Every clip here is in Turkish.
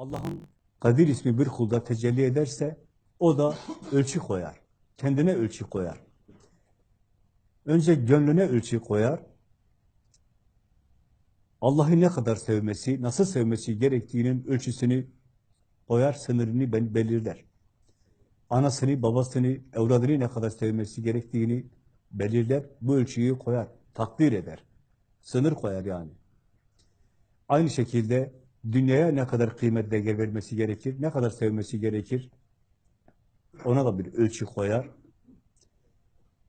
Allah'ın Kadir ismi bir kulda tecelli ederse o da ölçü koyar. Kendine ölçü koyar. Önce gönlüne ölçü koyar. Allah'ı ne kadar sevmesi, nasıl sevmesi gerektiğinin ölçüsünü koyar, sınırını bel- belirler. Anasını, babasını, evladını ne kadar sevmesi gerektiğini belirler. Bu ölçüyü koyar, takdir eder. Sınır koyar yani. Aynı şekilde dünyaya ne kadar kıymet değer vermesi gerekir, ne kadar sevmesi gerekir, ona da bir ölçü koyar.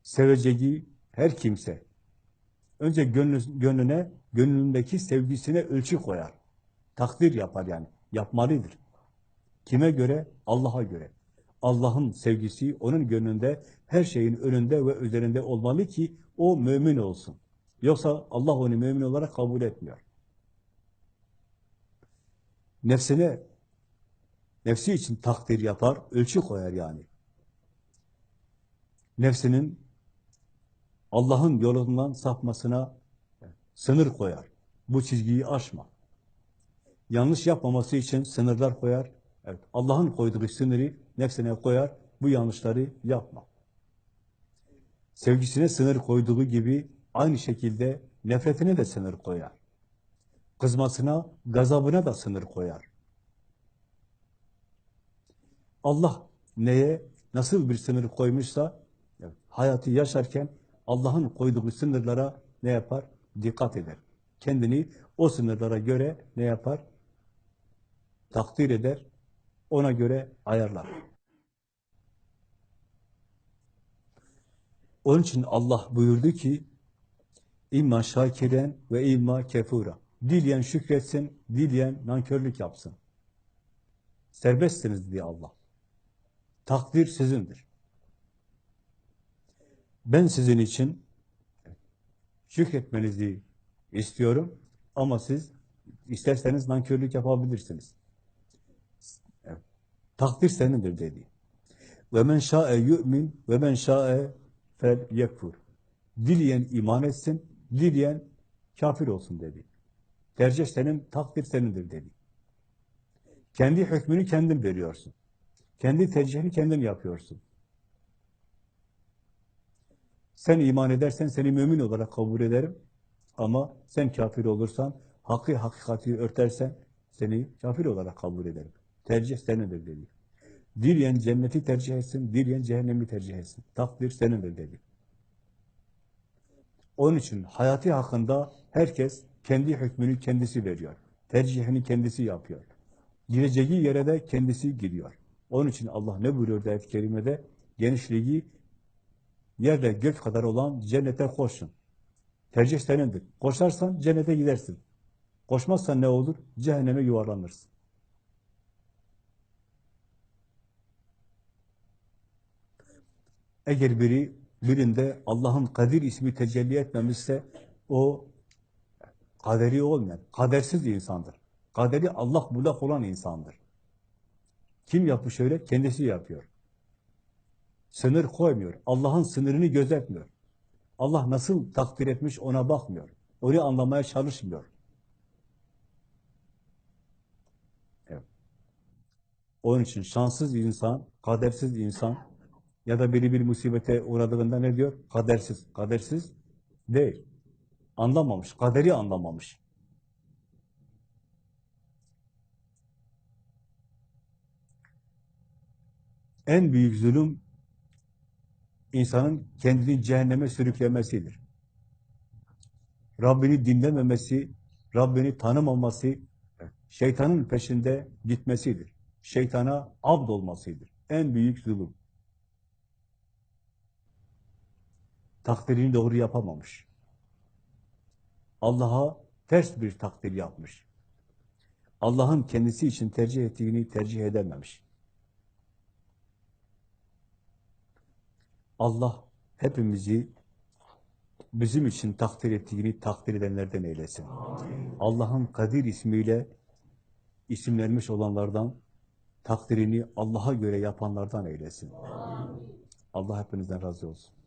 Seveceği her kimse, önce gönlü, gönlüne, gönlündeki sevgisine ölçü koyar. Takdir yapar yani, yapmalıdır. Kime göre? Allah'a göre. Allah'ın sevgisi onun gönlünde, her şeyin önünde ve üzerinde olmalı ki o mümin olsun. Yoksa Allah onu mümin olarak kabul etmiyor. Nefsine, nefsi için takdir yapar, ölçü koyar yani. Nefsinin Allah'ın yolundan sapmasına sınır koyar. Bu çizgiyi aşma. Yanlış yapmaması için sınırlar koyar. Evet, Allah'ın koyduğu sınırı nefsine koyar. Bu yanlışları yapma. Sevgisine sınır koyduğu gibi aynı şekilde nefretine de sınır koyar. Kızmasına, gazabına da sınır koyar. Allah neye, nasıl bir sınır koymuşsa, hayatı yaşarken Allah'ın koyduğu sınırlara ne yapar? Dikkat eder. Kendini o sınırlara göre ne yapar? Takdir eder, ona göre ayarlar. Onun için Allah buyurdu ki, İmma şakiren ve imma kefura. Dileyen şükretsin, dileyen nankörlük yapsın. Serbestsiniz diye Allah. Takdir sizindir. Ben sizin için şükretmenizi istiyorum ama siz isterseniz nankörlük yapabilirsiniz. Takdir senindir dedi. Ve men şa'e yu'min ve men şa'e fel yekfur. Dileyen iman etsin, dileyen kafir olsun dedi. Tercih senin, takdir senindir dedi. Kendi hükmünü kendin veriyorsun. Kendi tercihini kendin yapıyorsun. Sen iman edersen seni mümin olarak kabul ederim. Ama sen kafir olursan, hakkı hakikati örtersen seni kafir olarak kabul ederim. Tercih senindir dedi. Dileyen cenneti tercih etsin, dileyen cehennemi tercih etsin. Takdir senindir dedi. Onun için hayatı hakkında herkes kendi hükmünü kendisi veriyor. Tercihini kendisi yapıyor. Gireceği yere de kendisi gidiyor. Onun için Allah ne buyuruyor ayet-i kerimede? Genişliği yerle gök kadar olan cennete koşun. Tercih senindir. Koşarsan cennete gidersin. Koşmazsan ne olur? Cehenneme yuvarlanırsın. Eğer biri birinde Allah'ın Kadir ismi tecelli etmemişse o kaderi olmayan, kadersiz insandır. Kaderi Allah bulak olan insandır. Kim yapmış öyle? Kendisi yapıyor. Sınır koymuyor. Allah'ın sınırını gözetmiyor. Allah nasıl takdir etmiş ona bakmıyor. Onu anlamaya çalışmıyor. Evet. Onun için şanssız insan, kadersiz insan ya da biri bir musibete uğradığında ne diyor? Kadersiz. Kadersiz değil. Anlamamış. Kaderi anlamamış. En büyük zulüm insanın kendini cehenneme sürüklemesidir. Rabbini dinlememesi, Rabbini tanımaması, şeytanın peşinde gitmesidir. Şeytana abd olmasıdır. En büyük zulüm. Takdirini doğru yapamamış. Allah'a ters bir takdir yapmış. Allah'ın kendisi için tercih ettiğini tercih edememiş. Allah hepimizi bizim için takdir ettiğini takdir edenlerden eylesin. Allah'ın Kadir ismiyle isimlenmiş olanlardan, takdirini Allah'a göre yapanlardan eylesin. Allah hepinizden razı olsun.